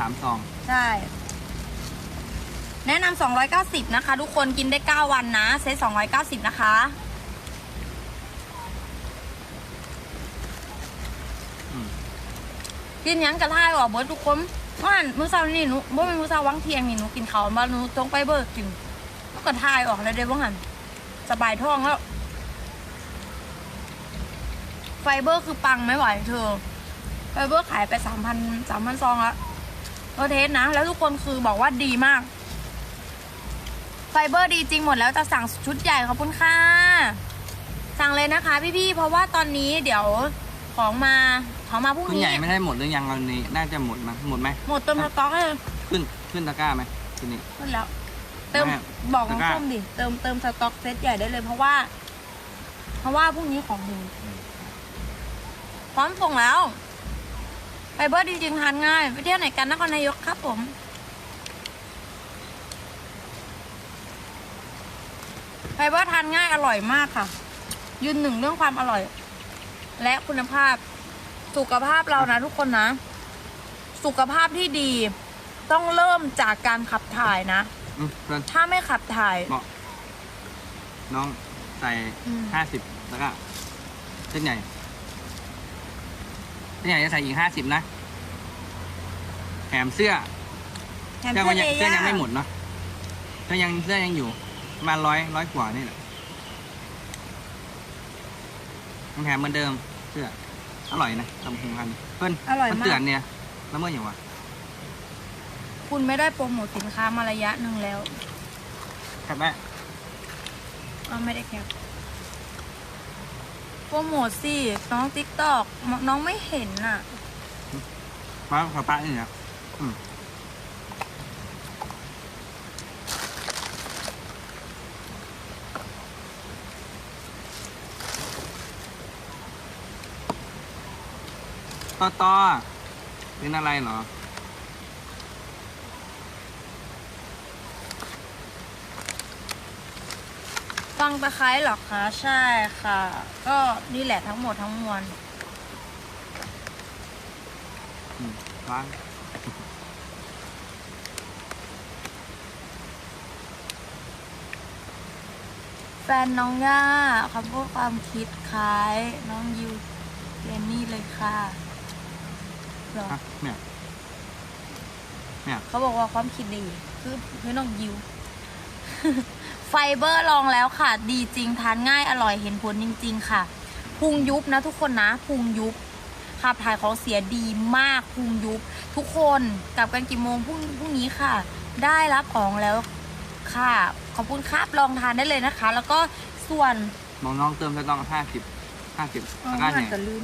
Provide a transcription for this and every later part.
สามซอง ใช่ แนะนำ290 นะคะ ทุกคนกินได้ 9 วันนะ เซต290 นะคะอืมกินหยังกระท่ายออกเบิดทุกคนว่าหันมื้อเช้านี่หนูบ่เป็นมื้อเช้าวังเที่ยงนี่หนูกินข้าวมาหนูต้องไปเบิกกินแล้วก็ท่ายออกเลยเด้ว่าหันสบายท้องแล้ว ไฟเบอร์คือปังไม่ไหวเธอไฟเบอร์ขายไปสามพันสามพันซองแล้ว เราเทสนะ แล้วทุกคนคือบอกว่าดีมาก ไฟเบอร์ดีจริงหมดแล้วจะสั่งชุดใหญ่ขอบคุณค่ะ สั่งเลยนะคะพี่ๆ เพราะว่าตอนนี้เดี๋ยวของมาของมาพรุ่งคุณนี้ ใหญ่ไม่ได้หมดหรือยังวันนี้ น่าจะหมดมั้ยหมดไหมหมดเติมสต็อกให้เลยขึ้นขึ้นตะกร้าไหมทีนี้ขึ้นแล้ว เติมแม่บอกน้องตะกร้า ส้มดิ เติมเติมสต็อกเซตใหญ่ได้เลย เพราะว่า เพราะว่าพรุ่งนี้ของดีพร้อมส่งแล้วไฟเบอร์ดีจริงทานง่ายไปเที่ยวไหนกันนครนายกครับผมไฟเบอร์ทานง่ายอร่อยมากค่ะ ยืนหนึ่งเรื่องความอร่อย และคุณภาพสุขภาพเรานะทุกคนนะ สุขภาพที่ดี ต้องเริ่มจากการขับถ่ายนะ อืมเพื่อนถ้าไม่ขับถ่ายบอกน้องใส่อืม ห้าสิบแล้วก็เส้นใหญ่ เส้นใหญ่จะใส่อีกห้าสิบนะแถมเสื้อแถมเสื้อเสื้ก็อยังเยเสื้อย่ายังไม่หมดเนาะเสื้อยังเสื้อยังอยู่ประมาณร้อยร้อยกว่านี่แหละยังแถมเหมือนเดิมเสื้ออร่อยนะตำพุงพันเพิ่นอร่อยมันมาเตือกนเนี่ยแล้วเมื่ออย่างวะคุณไม่ได้โปรโมทสินค้ามาระยะหนึ่งแล้วครับแม่อ้าวไม่ได้แคป โปรโมทสิ น้องติ๊กตอกน้องไม่เห็นน่ะมาขอป้านี่นะอืมต่อต่อเป็นอะไรเหรอ ฟังตะไคร้เหรอคะใช่ค่ะ ก็นี่แหละทั้งหมดทั้งมวลอืมล้างแฟนน้องย่าคำพูดความคิดคล้ายน้องยูเจนนี่เลยค่ะเหรอฮะเนี่ยเนี่ยเขาบอกว่าความคิดดี คือคือน้องยิว ไฟเบอร์ลองแล้วค่ะ ดีจริงทานง่ายอร่อยเห็นผลจริง ๆ ค่ะพุงยุบนะทุกคนนะพุงยุบขับถ่ายของเสียดีมากพุงยุบ ทุกคนกลับกันกี่โมงพรุ่งพรุ่งนี้ค่ะ ได้รับของแล้วค่ะ ขอบคุณครับลองทานได้เลยนะคะ แล้วก็ส่วนมองน้องเติมสต๊อกห้าสิบห้าสิบอ๋อตะกร้าอาจเนี่ยจะลืม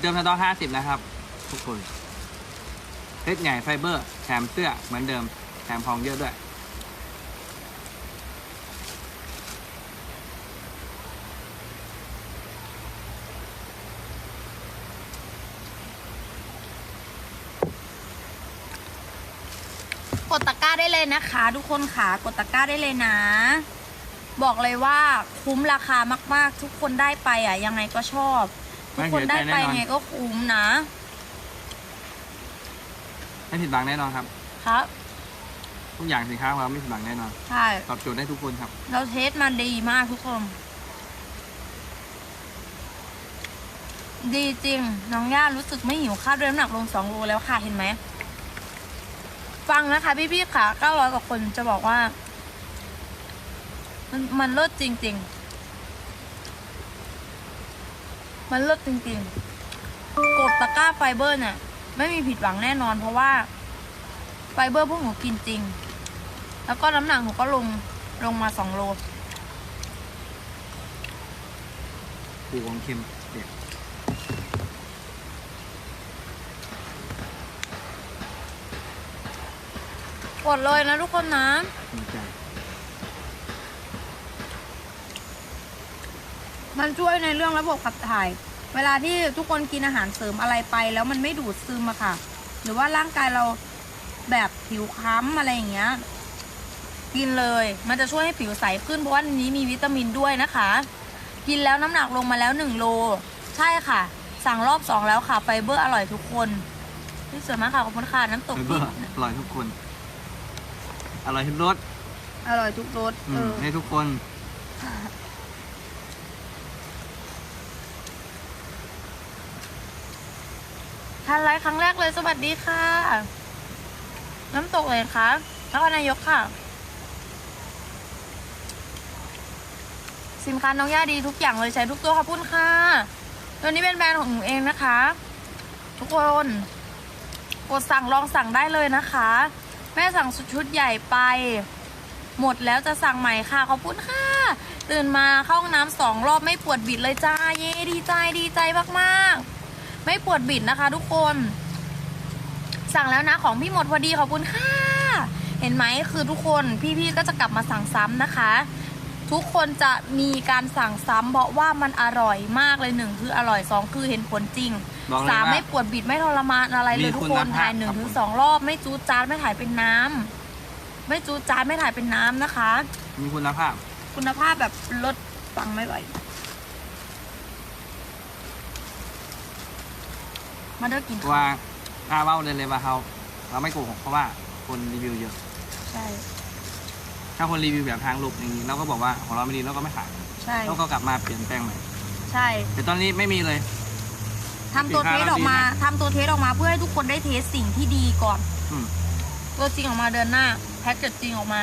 เติมสต๊อกห้าสิบนะครับ ทุกคนเล็ดใหญ่ไฟเบอร์แถมเสื้อเหมือนเดิมแถมของเยอะด้วย กดตะกร้า ได้เลยนะคะ ทุกคนค่ะกดตะกร้าได้เลยนะ บอกเลยว่าคุ้มราคามากๆ ทุกคนได้ไปอะ ยังไงก็ชอบ ทุกคนได้ไปยังไงก็คุ้มนะ ไม่ผิดหวังแน่นอนครับ ครับทุกอย่างสินค้าของเราไม่ผิดหวังแน่นอนใช่ตอบโจทย์ได้ทุกคนครับ เราเทสมาดีมากทุกคน ดีจริง น้องย่ารู้สึกไม่หิวข้าวด้วยน้ำหนักลงสองโลแล้วค่ะเห็นไหม ฟังนะคะ พี่ๆค่ะเก้าร้อยกว่าคนจะบอกว่า มันมันเลิศจริง ๆ มันเลิศจริง ๆ กดตะกร้าไฟเบอร์เนี่ยไม่มีผิดหวังแน่นอน เพราะว่า ไฟเบอร์พวกหนูกินจริง แล้วก็น้ำหนักหนูก็ลงลงมาสองโลปูของเค็มเด็ด กดเลยนะทุกคนนะมันช่วยในเรื่องระบบขับถ่าย เวลาที่ทุกคนกินอาหารเสริมอะไรไป แล้วมันไม่ดูดซึมอะค่ะ หรือว่าร่างกายเราแบบผิวคล้ำอะไรอย่างเงี้ย กินเลย มันจะช่วยให้ผิวใสขึ้นเพราะว่านนี้มีวิตามินด้วยนะคะ กินแล้วน้ำหนักลงมาแล้วหนึ่งโล ใช่ค่ะ สั่งรอบสองแล้วค่ะไฟเบอร์อร่อยทุกคนพี่สวยมากค่ะขอบคุณค่ะน้ำตกอร่อยทุกคน อร่อยทุกรสอร่อยทุกรสอืเอมอให้ทุกคน ทานไลฟ์ครั้งแรกเลยสวัสดีค่ะ น้ำตกเลยคะแล้วก็นายกค่ะ สินค้าน้องย่าดีทุกอย่างเลยใช้ทุกตัวขอบคุณค่ะตัวนี้เป็นแบรนด์ของหนูเองนะคะ ทุกคน กดสั่งลองสั่งได้เลยนะคะ แม่สั่งชุดใหญ่ไป หมดแล้วจะสั่งใหม่ค่ะขอบคุณค่ะ ตื่นมาเข้าห้องน้ำสองรอบไม่ปวดบิดเลยจ้า เย้ดีใจดีใจมากๆ ไม่ปวดบิดนะคะทุกคน สั่งแล้วนะของพี่หมดพอดีขอบคุณค่ะ เห็นไหมคือทุกคนพี่ๆก็จะกลับมาสั่งซ้ำนะคะทุกคนจะมีการสั่งซ้ำเพราะว่ามันอร่อยมากเลยหนึ่งคืออร่อยสองคือเห็นผลจริง บอกเลยสามว่า ไม่ปวดบิดไม่ทรมานอะไรเลยมีทุกคุณคนภาพถ่ายหนึ่งครับ ถึงผมสองรอบ ไม่จูดจานไม่ถ่ายเป็นน้ำไม่จูดจานไม่ถ่ายเป็นน้ำนะคะ มีคุณภาพ คุณภาพแบบลดฟังไม่ไหว มาเด้อกินเพราะว่ากล้าเว้าเลยเลยว่าเขาเราไม่โกหกเพราะว่าคนรีวิวเยอะ ใช่ ถ้าคนรีวิวแบบทางลบอย่างนี้เราก็บอกว่าของเราไม่ดีเราก็ไม่ขายใช่แล้วก็กลับมาเปลี่ยนแปลงใหม่ใช่ แต่ตอนนี้ไม่มีเลย ทำตัวเทสออกมาทำตัวเทสออกมาเพื่อให้ทุกคนได้เทสสิ่งที่ดีก่อน อืม ตัวจริงออกมาเดินหน้า แพ็กเกจจริงออกมา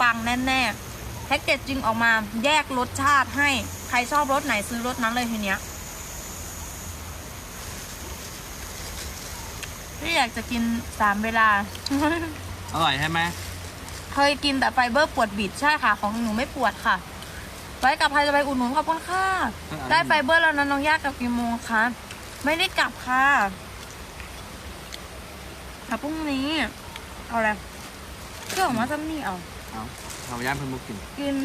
ปังแน่ๆแพ็กเกจจริงออกมา แยกรสชาติให้ใครชอบรสไหนซื้อรสนั้นเลยทีเนี้ยพี่อยากจะกินสามเวลา อร่อยใช่ไหมเคยกินแต่ไฟเบอร์ปวดบิดใช่ค่ะ ของหนูไม่ปวดค่ะ ไว้กับใครจะไปอุดหนุนขอบคุณค่ะ ได้ไฟเบอร์แล้วนะน้องยากกับกี่โมงคะ ไม่ได้กลับค่ะแต่พรุ่งนี้ เอาอะไรเครื่องออกมาซ้ำนี่เอา เอาเราย่านเพิ่มบุกิน กิน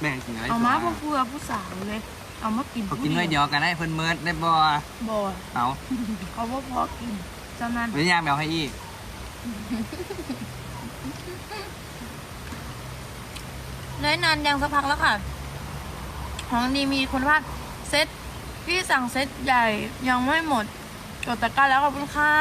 แบ่งกินอะไรเอามาตัวพวกเพื่อผู้สาวเลย เอามากินเขากินด้วยเดียวกันได้เพิ่นเมิร์ดได้บ่บ่เอาเขาว่าพอกินเจ้านั้นไม่ยามแมวให้อีกน้อยนานยังสักพักแล้วค่ะ ของดีมีคุณภาพเซ็ต พี่สั่งเซ็ตใหญ่ยังไม่หมด กดตะกร้าแล้วขอบคุณค่ะ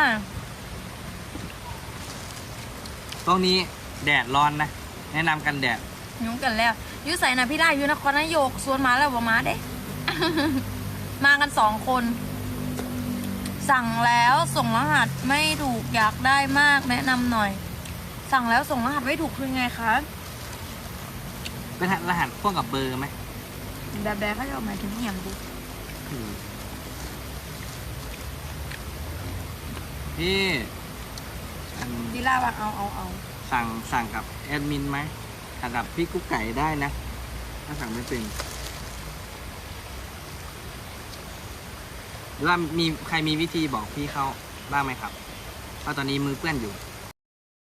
ตรงนี้แดดร้อนนะ แนะนำกันแดด ยุ่งกันแล้วอยุใส่นะพี่ได้อยุนครนายกส่วนมาแล้วบ่มาเด้ มากันสองคน สั่งแล้วส่งรหัสไม่ถูกอยากได้มากแนะนำหน่อย สั่งแล้วส่งรหัสไม่ถูกคือไงคะเป็นรหัสพ่วงกับเบอร์ไหมแบบแบบเขาจะเอาหมายถึงอหย่างบุอืม พี่อันดีล่าว่าเอาเอาเอาสั่งสั่งกับแอดมินไหมสั่งกับพี่กุ๊กไก่ได้นะ ถ้าสั่งไม่เป็นหรือว่ามีใครมีวิธีบอกพี่เขาบ้างไหมครับว่าตอนนี้มือเปื้อนอยู่